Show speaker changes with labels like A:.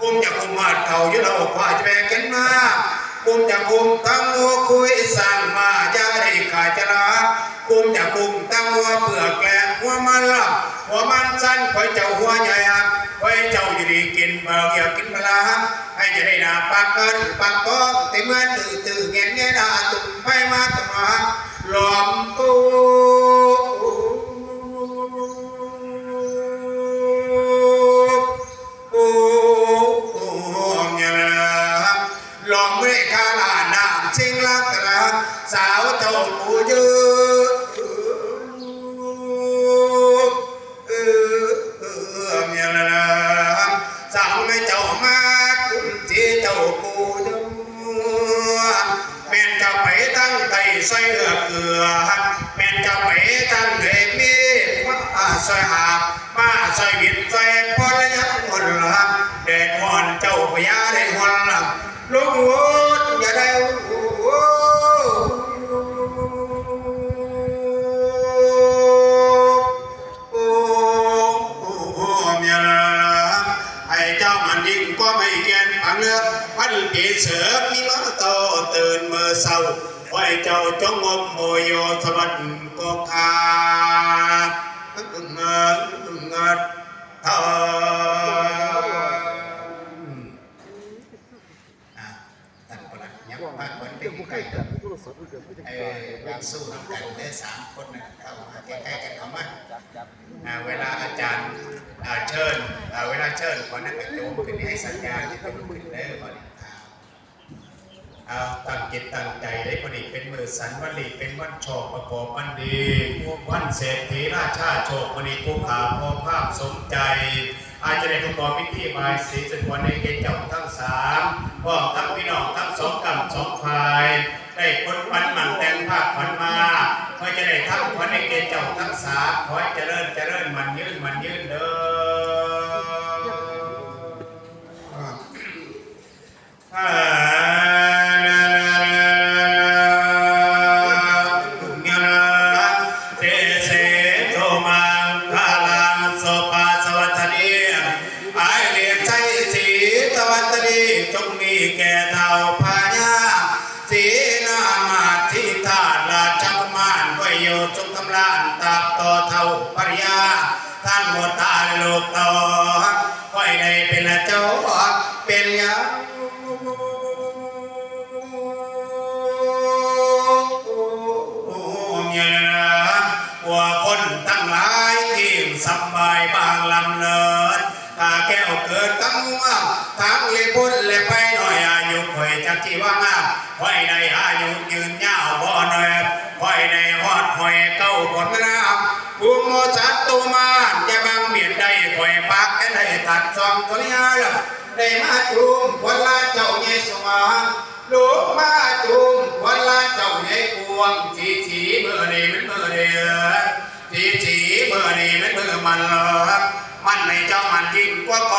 A: กุมจากุมมาเท่ายุ่เรากวาจะแบกกันมากุมจากุมตั้งหัวคุยสั่งมาจะได้ขายจะรักกุมจากุมตั้งหัวเปลือกแกลหัวมันลับหัวมันสั้นคอยเจ้าหัวใหญ่อะคอยเจ้าอยู่ดีกินเบอร์อยวกกินปลาให้จะได้หนาปากเกินปากก้องแต่เมื่อตื่นตื่นเงี้ย ลองไม่ได้คาลาน้ำชิงลักตระสาวเจ้ากูยอะเออเออเนี่ยนะสาวไม่เจ้ามาคุณที่เจ้ากูยอะแม่นจะไปตั้งไตใส่เอือเกลือแม่นจะไปตั้งเดมีมาใส่หาบมาใส่บิดใส่พอแล้วยังคนละแดดอ่อนเจ้าพญาได้คนละ ลูกวุฒอย่าได้โอ้โหโอ้โหเมียละไอ้เจ้ามันยิงก็ไม่เกณฑ์ผังเลือกพันปีเสือมีมาโตตื่นเมื่อเศร้าไว้เจ้าจงงมโมโยสวัสดิ์ก็คาเงินเงินทองอะท่านคนนั้นยังพักคนเป็นใครเออยังสู้กันได้สามคนนะเข้ามาใกล้ๆกันเข้ามาเวลาอาจารย์เชิญเวลาเชิญคนนั้นกระโจมขึ้นให้สัญญาณที่ต้องขึ้นได้พอดีเอาตั้งจิตตั้งใจได้พอดีเป็นมือสันวันดีเป็นวันโชคประกอบวันดีวันเศรษฐีราชาโชควันนี้ผู้ขาพอภาพสมใจ อาจจะได้ประกอบพิธีบายสีสควรในเกณฑ์เจ้าทั้งสามพ่อทั้งพี่น้องทั้งสองกำสองฝ่าย ได้คนวันมันแต่งภาคผันมาเพื่อจะได้ทั้งคนในเกณฑ์เจ้าทั้งสามขอให้เจริญเจริญมันยืนมันยืนเด้อ แก่เท่าพญาสีนามาทิธาตุราชมารไวโยจงกำลานตับต่อเท่าปริยาทั้งหมดตาโลกต่อไว้ในเป็นเจ้าเป็นยาโอ้เมียนะว่าคนทั้งหลายที่สบายบางลำเนิน ตาแก้วเกิดตั้งว่าทางเลพุ่นเลยไปหน่อยอายุข่อยจักที่ว่างามไว้ในอายุยืนยาวบ่หน่อยไว้ในฮอดข่อยเก้าผลน้ำผู้โมจัดตุมานจะบังเบียดได้ข่อยปักกันได้ตัดซองตัวนี้ละได้มาจุ่มคนละเจ้าเยสวาลูกมาจุ่มวันละเจ้าใหญ่พวงสีสีเมื่อนี้มันเมื่อเดือสีสีเมื่อนี้มันเมื่อมันเหรอ มันในเจ้ามันยิ่งกว่าก็